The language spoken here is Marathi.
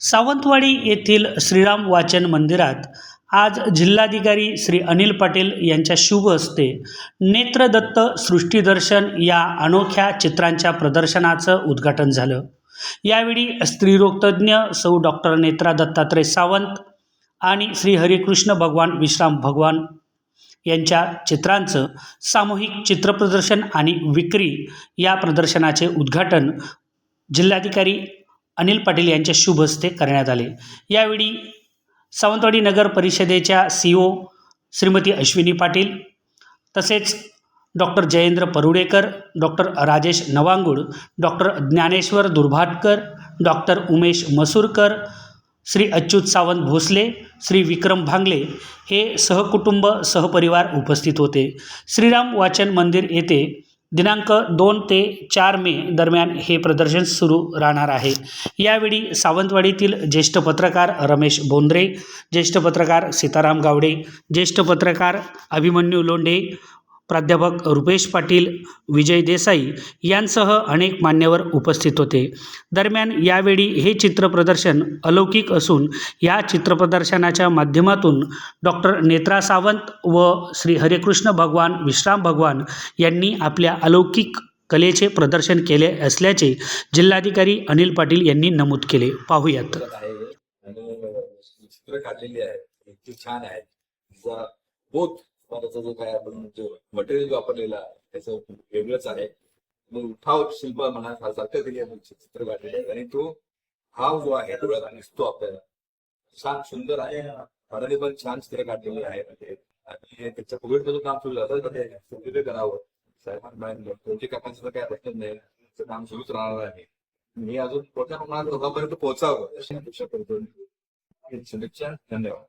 सावंतवाडी येथील श्रीराम वाचन मंदिरात आज जिल्हाधिकारी श्री अनिल पाटील यांच्या शुभ हस्ते नेत्रदत्त सृष्टीदर्शन या अनोख्या चित्रांच्या प्रदर्शनाचं उद्घाटन झालं. यावेळी स्त्रीरोगतज्ञ सौ डॉक्टर नेत्रा दत्तात्रय सावंत आणि श्री हरिकृष्ण भगवान विश्राम भगवान यांच्या चित्रांचं सामूहिक चित्रप्रदर्शन आणि विक्री या प्रदर्शनाचे उद्घाटन जिल्हाधिकारी अनिल पाटील यांच्या शुभ हस्ते करण्यात आले. यावेळी सावंतवाडी नगर परिषदेच्या सी ओ श्रीमती अश्विनी पाटील तसेच doctor Jayendra Parudekar doctor Rajesh Navangud doctor Dnyaneshwar Durbhatkar doctor Umesh Masurkar Shri Achyut Sawant Bhosale Shri Vikram Bhangale हे सहकुटुंब सहपरिवार उपस्थित होते. श्रीराम वाचन मंदिर येथे दिनांक दोन ते चार मे दरम्यान हे प्रदर्शन सुरू राहणार आहे. यावेळी सावंतवाडीतील ज्येष्ठ पत्रकार रमेश बोंद्रे ज्येष्ठ पत्रकार सीताराम गावडे ज्येष्ठ पत्रकार अभिमन्यू लोंढे प्राध्यापक रुपेश पाटील विजय देसाई यांसह अनेक मान्यवर उपस्थित होते. दरम्यान यावेळी हे चित्रप्रदर्शन अलौकिक असून या चित्रप्रदर्शनाच्या माध्यमातून डॉक्टर नेत्रा सावंत व श्री हरेकृष्ण भगवान विश्राम भगवान यांनी आपल्या अलौकिक कलेचे प्रदर्शन केले असल्याचे जिल्हाधिकारी अनिल पाटील यांनी नमूद केले. पाहूयात. चित्र काढलेली छान आहे त्याचा जो काय आपण जो मटेरियल वापरलेला आहे त्याचं वेगळंच आहे. मग उठाव शिल्प म्हणा सारखं दिली आहे चित्र काढलेले आणि तो भाव जो आहे तो दिसतो आपल्याला. छान सुंदर आहे. मनाने पण छान चित्र काढलेले आहे. म्हणजे आणि त्याच्या कोविड मधून काम सुरू झालं. म्हणजे करावं. साहेबांना कोणते काकांचं काय प्रश्न नाही. त्याचं काम सुरूच राहणार आहे. मी अजून मोठ्या प्रमाणात लोकांपर्यंत पोहोचावं अशी अपेक्षा करतो. शुभेच्छा धन्यवाद.